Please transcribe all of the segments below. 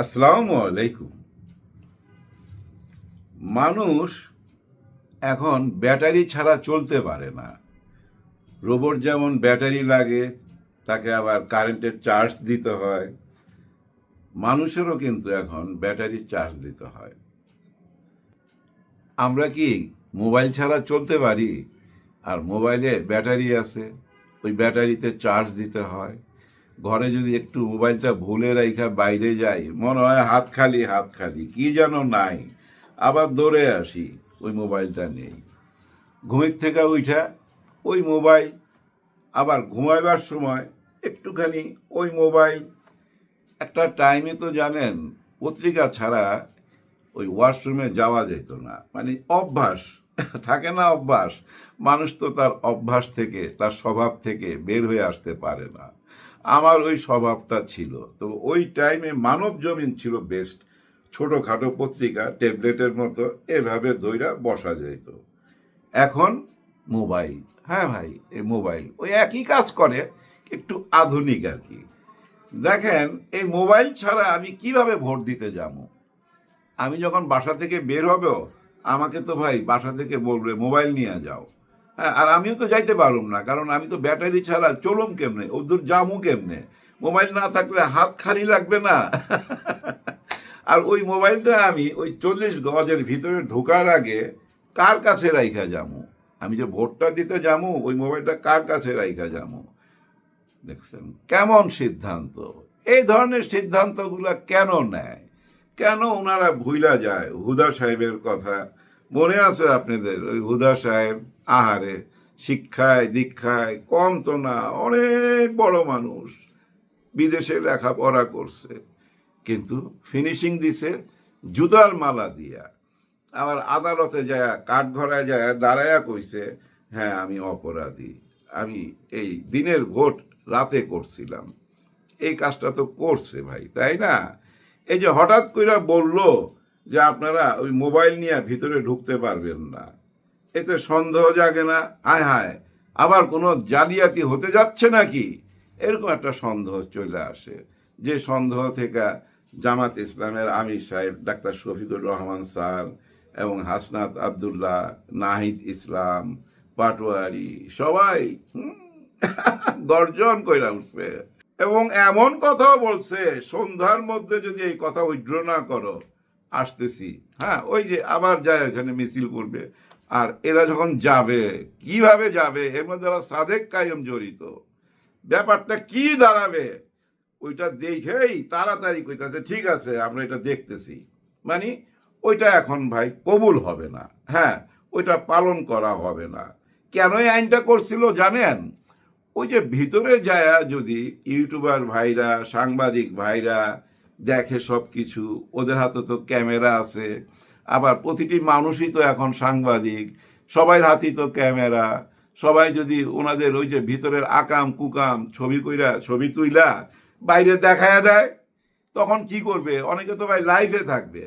আসসালামু আলাইকুম। মানুষ এখন ব্যাটারি ছাড়া চলতে পারে না। রোবট যেমন ব্যাটারি লাগে, তাকে আবার কারেন্টের চার্জ দিতে হয়। মানুষেরও কিন্তু এখন ব্যাটারি চার্জ দিতে হয়। আমরা কি মোবাইল ছাড়া চলতে পারি? আর মোবাইলে ব্যাটারি আছে, ওই ব্যাটারিতে চার্জ দিতে হয়। ঘরে যদি একটু মোবাইলটা ভুলে রাইখা বাইরে যাই, মনে হয় হাত খালি হাত খালি। কি যেন নাই। আবার দৌড়ে আসি, ওই মোবাইলটা নেই। ঘুমের থেকে উঠা ওই মোবাইল। আবার ঘুমাইবার সময় একটুখানি ওই মোবাইল। একটা টাইমে তো জানেন, পত্রিকা ছাড়া ওই ওয়াশরুমে যাওয়া যেত না। মানে অভ্যাস, থাকে না অভ্যাস। মানুষ তো তার অভ্যাস থেকে, তার স্বভাব থেকে বের হয়ে আসতে পারে না। আমার ওই স্বভাবটা ছিল। তো ওই টাইমে মানব জমিন ছিল বেস্ট ছোটোখাটো পত্রিকা, ট্যাবলেটের মতো, এভাবে ধইরা বসা যেত এখন মোবাইল। হ্যাঁ ভাই, এই মোবাইল। ওই একই কাজ করে, একটু আধুনিক আর কি। দেখেন, এই মোবাইল ছাড়া আমি কীভাবে ভোট দিতে যাব? আমি যখন বাসা থেকে বের হবেও আমাকে তো ভাই বাসা থেকে বলবে, মোবাইল নিয়ে যাও। হ্যাঁ আর আমিও তো যাইতে পারুম না, কারণ আমি তো ব্যাটারি ছাড়া চলুম কেমনে? ওদূর জামু কেমনে? মোবাইল না থাকলে হাত খালি লাগবে না। আর ওই মোবাইলটা আমি ওই চল্লিশ গজের ভিতরে ঢোকার আগে কার কাছে রাইখা যামু? আমি যে ভোটটা দিতে যামু, ওই মোবাইলটা কার কাছে রাইখা যামু? দেখছেন, কেমন সিদ্ধান্ত? এই ধরনের সিদ্ধান্তগুলো কেন নেয়? কেন ওনারা ভুইলা যায়? হুদা সাহেবের কথা মনে আছে আপনাদের? ওই হুদা সাহেব আহারে, শিক্ষায়, দীক্ষায় কম তো না অনেক বড় মানুষ বিদেশে লেখাপড়া করছে। কিন্তু ফিনিশিং দিছে জুতার মালা দিয়া। আবার আদালতে যায় কাঠঘরায় যায় দাঁড়ায়া কইছে হ্যাঁ আমি অপরাধী। আমি এই দিনের ভোট রাতে করছিলাম। এই কাজটা তো করছে ভাই, তাই না? এই যে হঠাৎ কইরা বলল যে, আপনারা ওই মোবাইল নিয়ে ভিতরে ঢুকতে পারবেন না। এতে সন্দেহ জাগে না। হায় হায়, আবার কোনো জালিয়াতি হতে যাচ্ছে নাকি? এরকম একটা সন্দেহ চলে আসে। যে সন্দেহ থেকে জামাত ইসলামের আমির সাহেব, ডাক্তার শফিকুর রহমান স্যার এবং হাসনাত আবদুল্লাহ নাহিদ ইসলাম, পাটোয়ারি সবাই গর্জন কইরা উঠছে। এবং এমন কথাও বলছে, সন্ধ্যার মধ্যে যদি এই কথা উইড্র না করো, আসতেছি। হ্যাঁ ওই যে আবার যায় এখানে মিছিল করবে। আর এরা যখন যাবে, কীভাবে যাবে, এর মধ্যে আবার সাদেক কায়েম জড়িত। ব্যাপারটা কি দাঁড়াবে, ওইটা দেখেই তাড়াতাড়ি কইতাছে ঠিক আছে, আমরা এটা দেখতেছি। মানে ওইটা এখন ভাই কবুল হবে না। হ্যাঁ ওইটা পালন করা হবে না। কেন এই আইনটা করছিল জানেন? ওই যে ভিতরে যায় যদি ইউটিউবার ভাইরা, সাংবাদিক ভাইরা দেখে সব কিছু ওদের হাতে তো ক্যামেরা আছে আবার প্রতিটি মানুষই তো এখন সাংবাদিক। সবাই হাতেই তো ক্যামেরা। সবাই যদি ওনাদের ওই যে ভিতরের আকাম, কুকাম ছবি কইরা ছবি তুইলা, বাইরে দেখায়া দেয়, তখন কি করবে? অনেকে তো ভাই লাইফে থাকবে।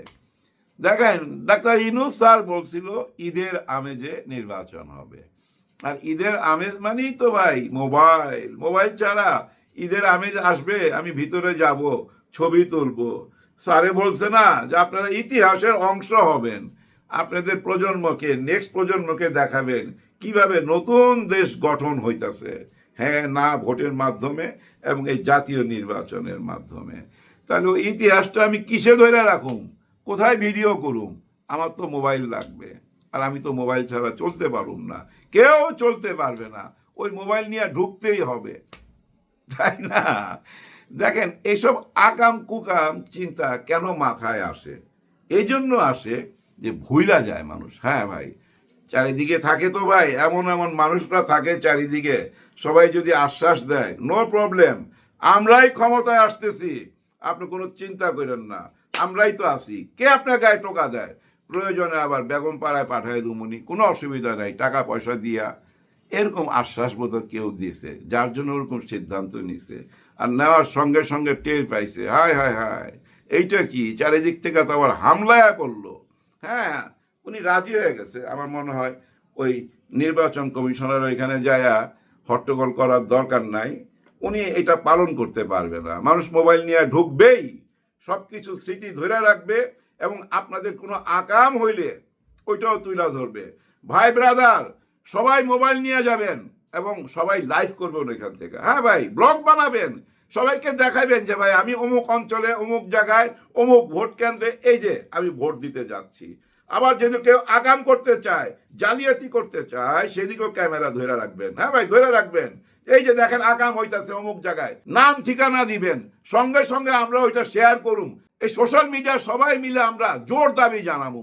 দেখেন, ডাক্তার ইনুস স্যার বলছিল, ঈদের আমেজে নির্বাচন হবে। আর ঈদের আমেজ মানেই তো ভাই মোবাইল। মোবাইল ছাড়া ঈদের আমেজ আসবে, আমি ভিতরে যাব, ছবি তুলবো। স্যারে বলছে না যে আপনারা ইতিহাসের অংশ হবেন। আপনাদের প্রজন্মকে নেক্সট প্রজন্মকে দেখাবেন কীভাবে নতুন দেশ গঠন হইতাছে। হ্যাঁ না ভোটের মাধ্যমে এবং এই জাতীয় নির্বাচনের মাধ্যমে। তাহলে ওই ইতিহাসটা আমি কিসে ধরে রাখুম? কোথায় ভিডিও করুম? আমার তো মোবাইল লাগবে। আর আমি তো মোবাইল ছাড়া চলতে পারুম না। কেউ চলতে পারবে না। ওই মোবাইল নিয়ে ঢুকতেই হবে। তাই না? দেখেন, এসব আকাম কুকাম চিন্তা কেন মাথায় আসে? এই জন্য আসে যে ভুইলা যায় মানুষ। হ্যাঁ ভাই, চারিদিকে থাকে তো ভাই, এমন এমন মানুষরা থাকে চারিদিকে। সবাই যদি আশ্বাস দেয় নো প্রবলেম আমরাই ক্ষমতায় আসতেছি। আপনি কোনো চিন্তা করেন না, আমরাই তো আছি। কে আপনার গায়ে টোকা দেয়? প্রয়োজনে আবার বেগম পাড়ায় পাঠায় দুমুনি, কোনো অসুবিধা নাই, টাকা পয়সা দিয়া। এরকম আশ্বাস বোধ কেউ দিয়েছে যার জন্য ওরকম সিদ্ধান্ত নিছে। আর নেওয়ার সঙ্গে সঙ্গে টের পাইছে, হায় হায় হায়, এইটা কি? চারিদিক থেকে তো আবার হামলায়া করল। হ্যাঁ উনি রাজি হয়ে গেছে। আমার মনে হয় ওই নির্বাচন কমিশনার এখানে যায়া হট্টগোল করার দরকার নাই। উনি এটা পালন করতে পারবে না। মানুষ মোবাইল নিয়ে ঢুকবেই সব কিছু স্মৃতি ধরে রাখবে এবং আপনাদের কোনো আকাম হইলে ওইটাও তুলে ধরবে। ভাই ব্রাদার সবাই মোবাইল নিয়ে যাবেন এবং সবাই লাইভ করবেন এখান থেকে। হ্যাঁ ভাই, ব্লগ বানাবেন। সবাইকে দেখাবেন যে ভাই, আমি অমুক অঞ্চলে, অমুক জায়গায়, অমুক ভোট কেন্দ্রে, এই যে আমি ভোট দিতে যাচ্ছি। আবার যদি কেউ আগাম করতে চায়, জালিয়াতি করতে চায়, সেদিকেও ক্যামেরা ধরে রাখবেন। হ্যাঁ ভাই, ধরে রাখবেন। এই যে দেখেন আগাম হইতাছে অমুক জায়গায়। নাম, ঠিকানা দিবেন। সঙ্গে সঙ্গে আমরা ওইটা শেয়ার করুম। এই সোশ্যাল মিডিয়ার সবাই মিলে আমরা জোর দাবি জানাব।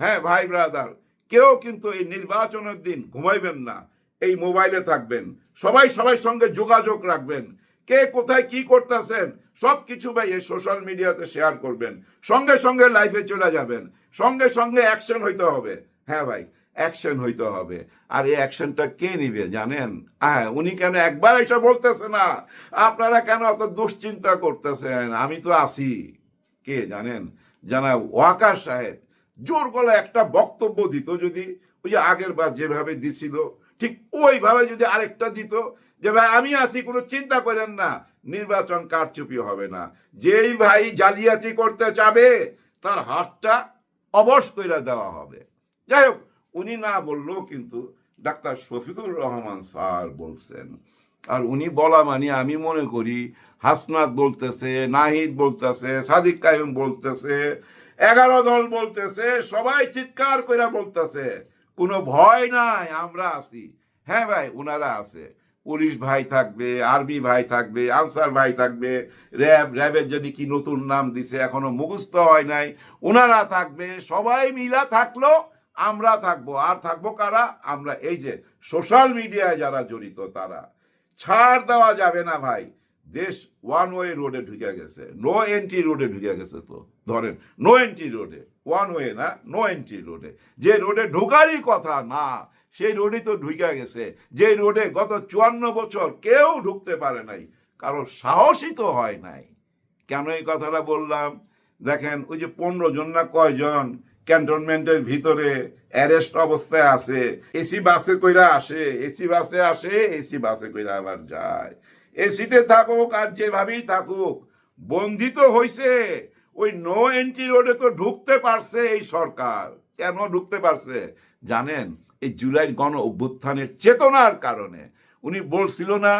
হ্যাঁ ভাই ব্রাদার কেউ কিন্তু এই নির্বাচনের দিন ঘুমাইবেন না, এই মোবাইলে থাকবেন। সবাই সবাই সঙ্গে যোগাযোগ রাখবেন। কে কোথায় কি করতেছেন, সব কিছু ভাই এই সোশ্যাল মিডিয়াতে শেয়ার করবেন। সঙ্গে সঙ্গে লাইফে চলে যাবেন। সঙ্গে সঙ্গে অ্যাকশন হইতে হবে। হ্যাঁ ভাই, অ্যাকশন হইতে হবে। আর এই অ্যাকশনটা কে নিবে জানেন? হ্যাঁ উনি কেন একবার এসে বলতেছে না? আপনারা কেন অত দুশ্চিন্তা করতেছেন? আমি তো আছি। কে জানেন? জানা ওয়াকার সাহেব। জোর গলা একটা বক্তব্য দিত যদি, ওই যে আগের বার যেভাবে দিছিল, ঠিক ওইভাবে যদি আরেকটা দিত যে, ভাই, আমি আছি, কোনো চিন্তা করেন না, নির্বাচন কারচুপি হবে না। যেই ভাই জালিয়াতি করতে চাবে, তার হাতটা অবশ করে দেওয়া হবে। যাই হোক, উনি না বললেও কিন্তু ডাক্তার শফিকুর রহমান স্যার বলছেন, আর উনি বলা মানে আমি মনে করি, হাসনাত বলতেছে, নাহিদ বলতেছে, সাদিক কায়ুম বলতেছে এগারো দল বলতেছে, সবাই চিৎকার করে বলতেছে, কোনো ভয় নাই, আমরা আছি। হ্যাঁ ভাই ওনারা আছে। পুলিশ ভাই থাকবে আর্মি ভাই থাকবে, আনসার ভাই থাকবে, র্যাব, র্যাবের যদি কি নতুন নাম দিছে, এখনও মুখস্থ হয় নাই ওনারা থাকবে, সবাই মিলা থাকল, আমরা থাকব। আর থাকব কারা? আমরা, এই যে সোশ্যাল মিডিয়ায় যারা জড়িত, তারা। ছাড় দেওয়া যাবে না ভাই। দেশ ওয়ান ওয়ে রোডে ঢুকে গেছে। নো এন্ট্রি রোডে ঢুকে গেছে তো। ধরেন নো এন্ট্রি রোডে ওয়ান ওয়ে না নো এন্ট্রি রোডে যে রোডে ঢোকারই কথা না, সেই রোডই তো ঢুকে গেছে। যে রোডে গত চুয়ান্ন বছর কেউ ঢুকতে পারে নাই কারও সাহসই তো হয় নাই। কেন এই কথাটা বললাম? দেখেন, ওই যে পনেরো জন না কয়জন ক্যান্টনমেন্টের ভিতরে অ্যারেস্ট অবস্থায় আছে। এসি বাসে কইরা আসে, এসি বাসে আসে, এসি বাসে কইরা আবার যায়। এসিতে থাকুক আর যেভাবেই থাকুক, বন্ধিত হইছে। ওই নো এন্ট্রি রোডে তো ঢুকতে পারছে এই সরকার। কেন ঢুকতে পারছে? জানেন, এই জুলাই গণ অভ্যুত্থানের চেতনার কারণে। উনি বলছিল না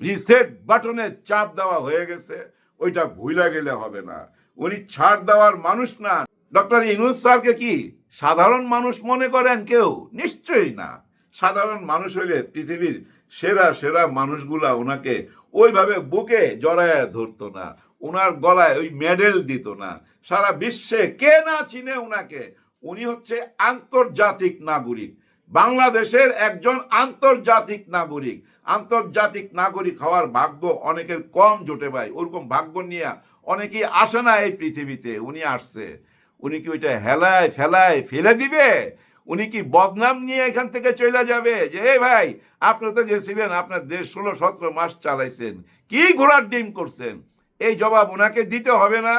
রিসেট বাটনে চাপ দেওয়া হয়ে গেছে, ওইটা ভুলা গেলে হবে না। উনি ছাড় দেওয়ার মানুষ না। ডক্টর ইনুস স্যারকে কি সাধারণ মানুষ মনে করেন কেউ? নিশ্চয়ই না। সাধারণ মানুষ হইলে পৃথিবীর সেরা সেরা মানুষগুলা ওনাকে ওইভাবে বুকে জড়ায় ধরতো না। ওনার গলায় ওই মেডেল দিত না। সারা বিশ্বে কে না চিনে ওনাকে? উনি হচ্ছে আন্তর্জাতিক নাগরিক। বাংলাদেশের একজন আন্তর্জাতিক নাগরিক। আন্তর্জাতিক নাগরিক হওয়ার ভাগ্য অনেকের কম জোটে ভাই। ওরকম ভাগ্য নিয়ে অনেকেই আসে না এই পৃথিবীতে। উনি আসছে। উনি কি ওইটা হেলায় ফেলায় ফেলে দিবে? উনি কি বদনাম নিয়ে এখান থেকে চলে যাবে? যে, এই ভাই, আপনি তো গেছিলেন, আপনার দেশ ষোলো সতেরো মাস চালাইছেন। কি ঘোড়ার ডিম করছেন? এই জবাব ওনাকে দিতে হবে না।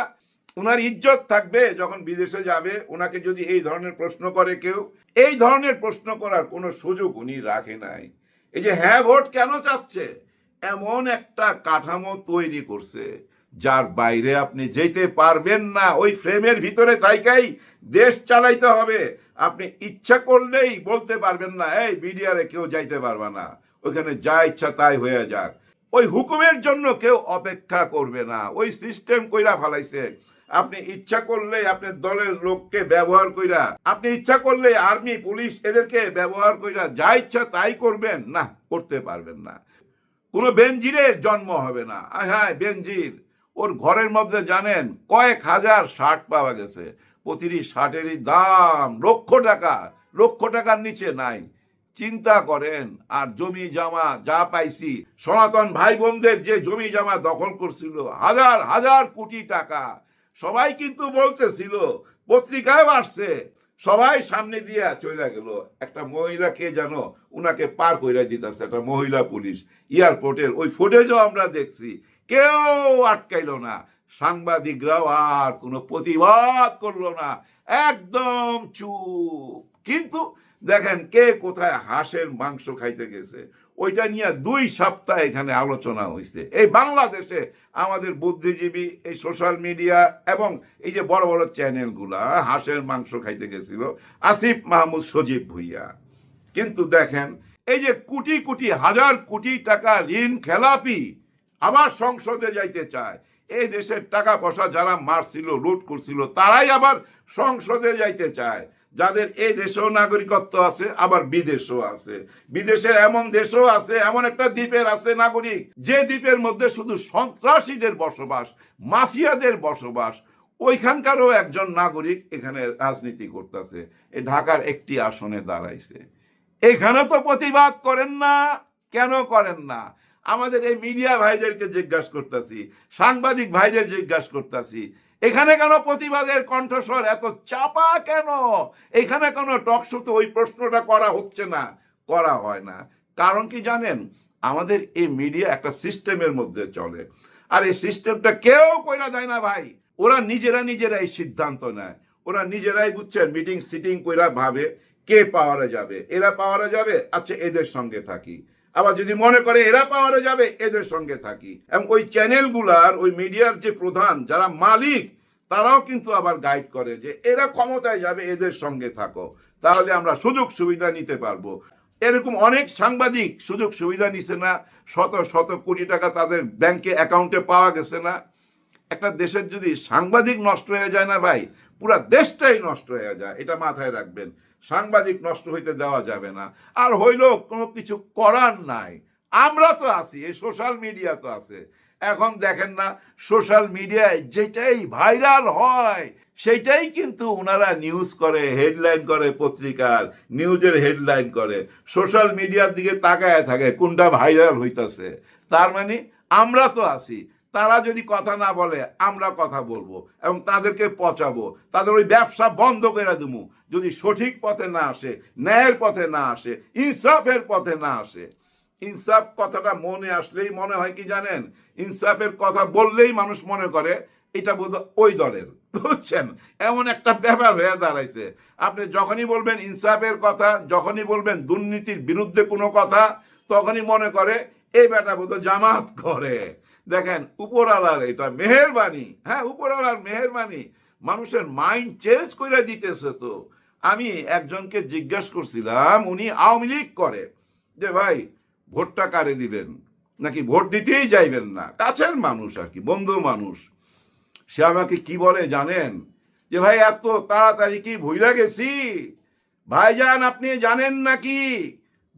ওনার ইজ্জত থাকবে যখন বিদেশে যাবে। ওনাকে যদি এই ধরনের প্রশ্ন করে কেউ, এই ধরনের প্রশ্ন করার কোনো সুযোগ উনি রাখে নাই। এই যে হ্যাঁ ভোট কেন চাচ্ছে? এমন একটা কাঠামো তৈরি করছে। যার বাইরে আপনি যেতে পারবেন না, ওই ফ্রেমের ভিতরে থাইকাই দেশ চালাইতে হবে। আপনি ইচ্ছা করলেই বলতে পারবেন না, এই বিডিআরে কেউ যাইতে পারবে না, ওখানে যা ইচ্ছা তাই হয়ে যাক। ওই হুকুমের জন্য কেউ অপেক্ষা করবে না, ওই সিস্টেম কইরা ফেলাইছে। আপনি ইচ্ছা করলেই আপনার দলের লোককে ব্যবহার কইরা, আপনি ইচ্ছা করলে আর্মি, পুলিশ এদেরকে ব্যবহার কইরা যা ইচ্ছা তাই করবেন, না, করতে পারবেন না। কোনো বেঞ্জিরের জন্ম হবে না। হ্যাঁ বেঞ্জির ওর ঘরের মধ্যে জানেন কয়েক হাজার শার্ট পাওয়া গেছে। প্রতিটি শার্টেরই দাম লক্ষ টাকা, লক্ষ টাকার নিচে নাই। চিন্তা করেন, আর জমি জামা যা পাইছি, সনাতন ভাই বোনদের যে জমি জমা দখল করছিল, হাজার হাজার কোটি টাকা। সবাই কিন্তু বলতেছিল পত্রিকায় আসছে। সবাই সামনে দিয়ে চলে গেল। একটা মহিলা কে জানো উনাকে পার কইরা দিতেছে, একটা মহিলা পুলিশ। এয়ারপোর্টের ওই ফুটেজও আমরা দেখছি। কেউ আটকাইলো না। সাংবাদিকরাও আর কোনো প্রতিবাদ করল না। একদম চুপ। কিন্তু দেখেন কে কোথায় হাঁসের মাংস খাইতে গেছে, ওইটা নিয়ে দুই সপ্তাহ এখানে আলোচনা হয়েছে এই বাংলাদেশে আমাদের বুদ্ধিজীবী, এই সোশ্যাল মিডিয়া এবং এই যে বড় বড় চ্যানেলগুলা, হাঁসের মাংস খাইতে গেছিল, আসিফ মাহমুদ সজীব ভুইয়া। কিন্তু দেখেন, এই যে কোটি কোটি, হাজার কোটি টাকা ঋণ খেলাপি আবার সংসদে যাইতে চায়। এই দেশের টাকা পয়সা যারা মারছিল, লুট করছিল, তারাই আবার সংসদে যাইতে চায়। যাদের এই দেশেও নাগরিকত্ব আছে, আবার বিদেশও আছে। বিদেশের এমন দেশও আছে, এমন একটা দ্বীপের আছে নাগরিক, যে দ্বীপের মধ্যে শুধু সন্ত্রাসীদের বসবাস, মাফিয়াদের বসবাস, ওইখানকারও একজন নাগরিক এখানে রাজনীতি করতেছে। এ ঢাকার একটি আসনে দাঁড়াইছে। এখানে তো প্রতিবাদ করেন না, কেন করেন না? আমাদের এই মিডিয়া ভাইদেরকে জিজ্ঞাসা করতেছি, সাংবাদিক ভাইদের জিজ্ঞাসা করতেছি, এখানে কেন প্রতিবাদের কণ্ঠস্বর এত চাপা কেন? এখানে কেন টকশোতে ওই প্রশ্নটা করা হচ্ছে না, করা হয় না। কারণ কি জানেন? আমাদের এই মিডিয়া একটা সিস্টেমের মধ্যে চলে। আর এই সিস্টেমটা কেউ কইরা দেয় না ভাই। ওরা নিজেরা নিজেরাই সিদ্ধান্ত নেয়। ওরা নিজেরাই বুঝছেন মিটিং সিটিং কইরা ভাবে কে পাওয়ারে যাবে। এরা পাওয়ারে যাবে? আচ্ছা এদের সঙ্গে থাকি। আবার যদি মনে করে এরা পাওয়ারে যাবে, এদের সঙ্গে থাকি। এবং ওই চ্যানেলগুলার, ওই মিডিয়ার যে প্রধান, যারা মালিক, তারাও কিন্তু আবার গাইড করে যে এরা ক্ষমতায় যাবে, এদের সঙ্গে থাকো। তাহলে আমরা সুযোগ সুবিধা নিতে পারব। এরকম অনেক সাংবাদিক সুযোগ সুবিধা নিছে না, শত শত কোটি টাকা তাদের ব্যাংকে অ্যাকাউন্টে পাওয়া গেছে না। একটা দেশের যদি সাংবাদিক নষ্ট হয়ে যায় না ভাই, পুরা দেশটাই নষ্ট হয়ে যায়, এটা মাথায় রাখবেন। সাংবাদিক নষ্ট হইতে দেওয়া যাবে না। আর হইল কোনো কিছু করার নাই। আমরা তো আছি, এই সোশ্যাল মিডিয়া তো আছে। এখন দেখেন না সোশ্যাল মিডিয়ায় যেটাই ভাইরাল হয়, সেটাই কিন্তু ওনারা নিউজ করে হেডলাইন করে পত্রিকার নিউজের হেডলাইন করে। সোশ্যাল মিডিয়ার দিকে তাকায় থাকে, কোনটা ভাইরাল হইতাছে। তার মানে আমরা তো আছি। তারা যদি কথা না বলে, আমরা কথা বলব এবং তাদেরকে পচাবো। তাদের ওই ব্যবসা বন্ধ করে দেবো যদি সঠিক পথে না আসে, ন্যায়ের পথে না আসে, ইনসাফের পথে না আসে। ইনসাফ কথাটা মনে আসলেই মনে হয় কি জানেন? ইনসাফের কথা বললেই মানুষ মনে করে, এটা বোধ ওই দলের। বুঝছেন? এমন একটা ব্যাপার হয়ে দাঁড়াইছে। আপনি যখনই বলবেন ইনসাফের কথা, যখনই বলবেন দুর্নীতির বিরুদ্ধে কোনো কথা, তখনই মনে করে, এই বেটা বোধ জামাত করে। দেখেন উপরওয়ালার এটা মেহেরবানি। হ্যাঁ উপরওয়ালার মেহেরবানি। মানুষের মাইন্ড চেঞ্জ করে দিতেছে তো। আমি একজনকে জিজ্ঞাসা করছিলাম, উনি আওয়ামী লীগ করে। যে ভাই, ভোটটা কারে দিবেন? নাকি ভোট দিতেই যাইবেন না? কাছের মানুষ আর কি, বন্ধু মানুষ। সে আমাকে কি বলে জানেন? যে ভাই, এত তাড়াতাড়ি কি ভুইলা গেছি? ভাইজান, আপনি জানেন নাকি?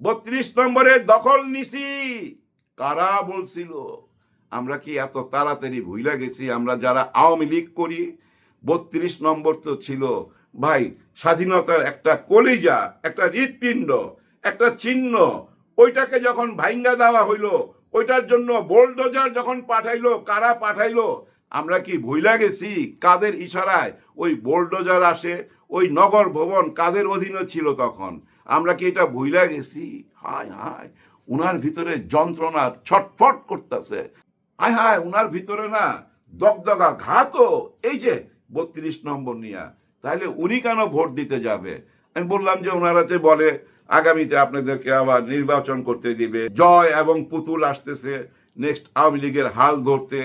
বত্রিশ নম্বরের দখল নিছি। কারা বলছিল? আমরা কি এত তাড়াতাড়ি ভুইলা গেছি? আমরা যারা আওয়ামী লীগ করি, বত্রিশ নম্বর তো ছিল। ভাই, স্বাধীনতার একটা কলিজা, একটা হৃৎপিণ্ড, একটা চিহ্ন, ওইটাকে যখন ভাইঙ্গা দেওয়া হইল, ওইটার জন্য বোলডোজার যখন পাঠাইলো, কারা পাঠাইলো? আমরা কি ভুইলা গেছি? কাদের ইশারায়? ওই বোলডোজার আসে, ওই নগর ভবন কাদের অধীনে ছিল তখন? আমরা কি এটা ভুইলা গেছি? হায় হায়, উনার ভিতরে যন্ত্রণা ছটফট করতেছে। হায় হায়, উনার ভিতরে না দগদগা ঘাত এই যে বত্রিশ নম্বর নিয়া তাহলে উনি কেন ভোট দিতে যাবে? আমি বললাম যে ওনারা যে বলে, আগামীতে আপনাদেরকে আবার নির্বাচন করতে দিবে। জয় এবং পুতুল আসতেছে, নেক্সট আওয়ামী লীগের হাল ধরতে।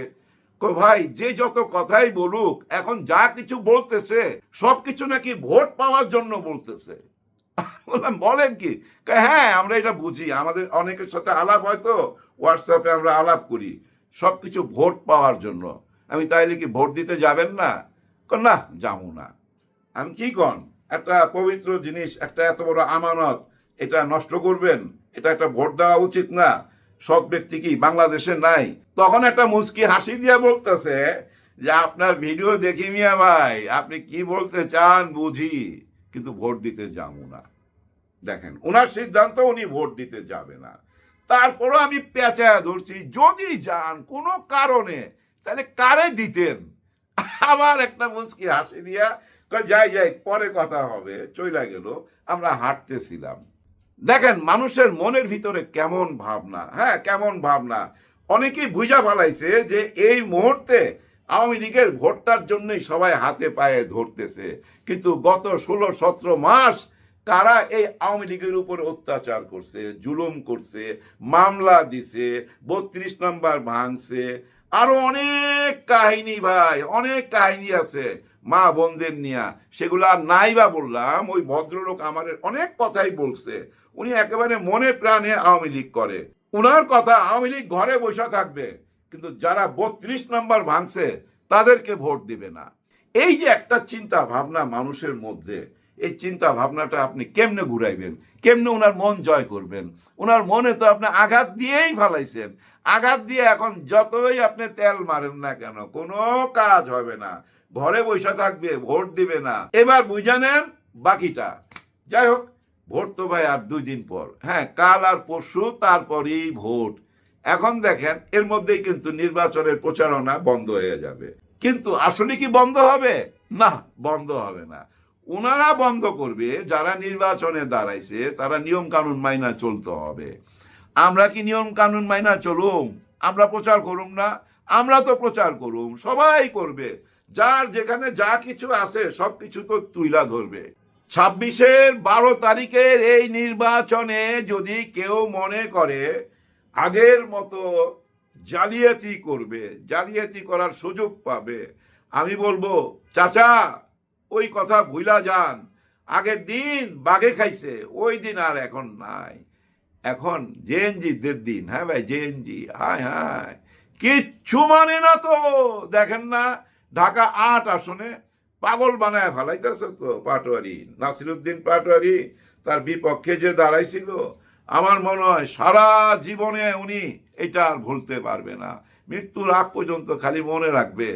কো ভাই, যে যত কথাই বলুক, এখন যা কিছু বলতেছে সব কিছু নাকি ভোট পাওয়ার জন্য বলতেছে। বললাম, বলেন কি? হ্যাঁ আমরা এটা বুঝি। আমাদের অনেকের সাথে আলাপ হয়তো হোয়াটসঅ্যাপে আমরা আলাপ করি। সব কিছু ভোট পাওয়ার জন্য। আমি তাইলে কি ভোট দিতে যাবেন না? না, যাব না। আমি কি কন? একটা পবিত্র জিনিস, একটা এত বড় আমানত, এটা নষ্ট করবেন, এটা একটা ভোট দেওয়া উচিত না। সৎ ব্যক্তি কি বাংলাদেশে নাই? তখন একটা মুস্কি হাসি দিয়ে বলতেছে যে, আপনার ভিডিও দেখি মিয়া ভাই, আপনি কি বলতে চান বুঝি, কিন্তু ভোট দিতে যাব না। দেখেন ওনার সিদ্ধান্ত উনি ভোট দিতে যাবে না। তারপরও আমি পেঁচায় ধরছি। যদি যান কোনো কারণে, তাহলে কারে দিতেন? আবার একটা মুচকি হাসি দিয়া যাই যাই, পরে কথা হবে। চইলা গেল। আমরা হাঁটতেছিলাম। দেখেন, মানুষের মনের ভিতরে কেমন ভাবনা হ্যাঁ কেমন ভাবনা। অনেকেই বুঝা ফেলাইছে যে এই মুহূর্তে আওয়ামী লীগের ভোটটার জন্যই সবাই হাতে পায়ে ধরতেছে। কিন্তু গত ষোলো, সতেরো মাস কারা এই আওয়ামী লীগের উপর অত্যাচার করছে, জুলুম করছে, মামলা দিছে, বত্রিশ নম্বর ভাঙছে, আরও অনেক কাহিনী ভাই, অনেক কাহিনী আছে, মা বোনদের নিয়া। সেগুলো নাই বা বললাম, ওই ভদ্রলোক আমার অনেক কথাই বলছে। উনি একেবারে মনে প্রাণে আওয়ামী লীগ করে। উনার কথা আওয়ামী লীগ ঘরে বসে থাকবে, কিন্তু যারা বত্রিশ নম্বর ভাঙছে, তাদেরকে ভোট দিবে না। এই যে একটা চিন্তা ভাবনা মানুষের মধ্যে এই চিন্তা ভাবনাটা আপনি কেমনে ঘুরাইবেন? কেমনে ওনার মন জয় করবেন? ওনার মনে তো আপনি আঘাত দিয়েই ফালাইছেন। আঘাত দিয়ে এখন যতই আপনি তেল মারেন না কেন, কোনো কাজ হবে না। ঘরে বসে থাকবে, ভোট দিবে না। এবার বুঝে নেন বাকিটা। যাই হোক, ভোট তো ভাই আর দুই দিন পর। হ্যাঁ কাল আর পরশু, তারপরেই ভোট। এখন দেখেন, এর মধ্যেই কিন্তু নির্বাচনের প্রচারণা বন্ধ হয়ে যাবে। কিন্তু আসলে কি বন্ধ হবে? না, বন্ধ হবে না। ওনারা বন্ধ করবে, যারা নির্বাচনে দাঁড়াইছে, তারা নিয়ম কানুন মাইনা চলতে হবে। আমরা কি নিয়ম কানুন মাইনা চলুম? আমরা প্রচার করুম না? আমরা তো প্রচার করুম, সবাই করবে। যার যেখানে যা কিছু আছে, সব কিছু তো তুইলা ধরবে। ছাব্বিশের বারো তারিখের এই নির্বাচনে যদি কেউ মনে করে, আগের মতো জালিয়াতি করবে, জালিয়াতি করার সুযোগ পাবে, আমি বলব, চাচা ওই কথা ভুলা যান। আগের দিন বাঘে খাইছে, ওই দিন আর এখন নাই। এখন জেএনজিদের দিন হ্যাঁ ভাই জেএনজি হায় হায়। কিচ্ছু মানে না তো, দেখেন না, ঢাকা আট আসনে পাগল বানায় ফেলাইতেছে তো পাটোয়ারি। নাসিরুদ্দিন পাটোয়ারি তার বিপক্ষে যে দাঁড়াইছিল, আমার মনে হয় সারা জীবনে উনি এটা আর ভুলতে পারবে না। মৃত্যুর আগ পর্যন্ত খালি মনে রাখবে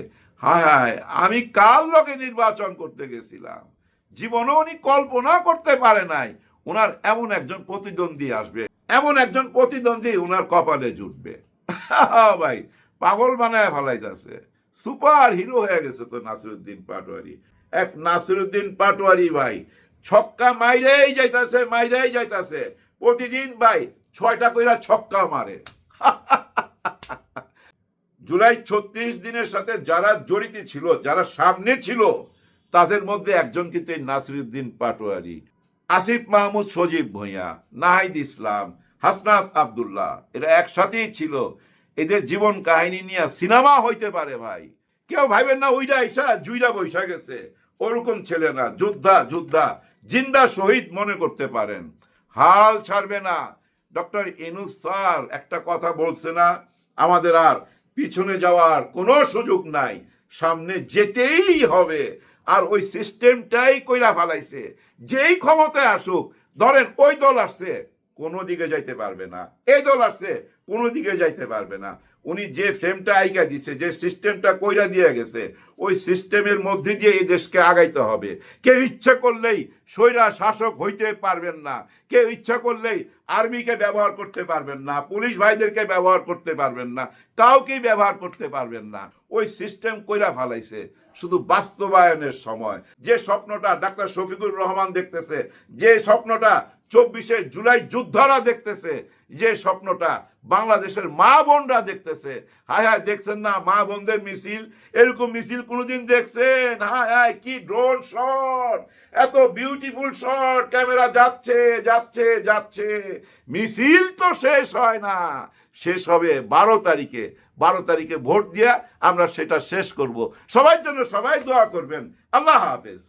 হায় হায়, আমি কাল লোকে নির্বাচন করতে গেছিলাম। জীবনে উনি কল্পনা করতে পারে নাই ওনার এমন একজন প্রতিদ্বন্দ্বী আসবে, এমন একজন প্রতিদ্বন্দ্বী ওনার কপালে জুটবে। ভাই, পাগল বানায় ফেলাইতেছে। সুপার হিরো হয়ে গেছে তো নাসিরুদ্দিন পাটোয়ারি। এক নাসিরুদ্দিন পাটোয়ারি, ভাই, ছক্কা মাইরেই যাইতাছে মাইরেই যাইতাছে। প্রতিদিন, ভাই, ছয়টা কইরা ছক্কা মারে। জুলাই ছত্রিশ দিনের সাথে যারা জড়িত ছিল, যারা সামনে ছিল, তাদের মধ্যে একজন কিন্তু এই নাসিরুদ্দিন পাটোয়ারি, আসিফ মাহমুদ সজীব ভূঁইয়া, নাহিদ ইসলাম, হাসনাত আবদুল্লাহ, এরা একসাথেই ছিল। এদের জীবন কাহিনী নিয়ে সিনেমা হইতে পারে ভাই। কেউ ভাইবেন না ওইটা ইসা জুইরা বৈশা গেছে। ওরকম ছেলে না, যোদ্ধা যোদ্ধা, জিন্দা শহীদ মনে করতে পারেন। হাল ছাড়বে না। ডক্টর ইনুস স্যার একটা কথা বলছে না, আমাদের আর পিছনে যাওয়ার কোনো সুযোগ নাই। সামনে যেতেই হবে। আর ওই সিস্টেমটাই কইরা ফালাইছে। যেই ক্ষমতায় আসুক, ধরেন ওই দল আসছে। কোনো দিকে যাইতে পারবে না। এই দল আসছে, কোনো দিকে যাইতে পারবে না। উনি যে ফ্রেমটা আইকা দিছে, যে সিস্টেমটা কইরা দিয়ে গেছে, ওই সিস্টেমের মধ্যে দিয়ে এই দেশকে আগাইতে হবে। কেউ ইচ্ছা করলেই স্বৈরা শাসক হইতে পারবেন না। কেউ ইচ্ছা করলেই আর্মিকে ব্যবহার করতে পারবেন না, পুলিশ ভাইদেরকে ব্যবহার করতে পারবেন না, কাউকেই ব্যবহার করতে পারবেন না। ওই সিস্টেম কইরা ফালাইছে, শুধু বাস্তবায়নের সময়। যে স্বপ্নটা ডাক্তার শফিকুর রহমান দেখতেছে, যে স্বপ্নটা চব্বিশে জুলাই যোদ্ধারা দেখতেছে যে স্বপ্নটা। বাংলাদেশের মা বোনরা দেখতেছে। হায় হায়, দেখছেন না? মা বোনদের মিছিল। এরকম মিছিল কোনোদিন দেখছেন? হায় হায়, কি ড্রোন শট এত বিউটিফুল শট ক্যামেরা যাচ্ছে যাচ্ছে যাচ্ছে। মিছিল তো শেষ হয় না। শেষ হবে বারো তারিখে। বারো তারিখে ভোট দিয়া আমরা সেটা শেষ করব। সবার জন্য সবাই দোয়া করবেন। আল্লাহ হাফেজ।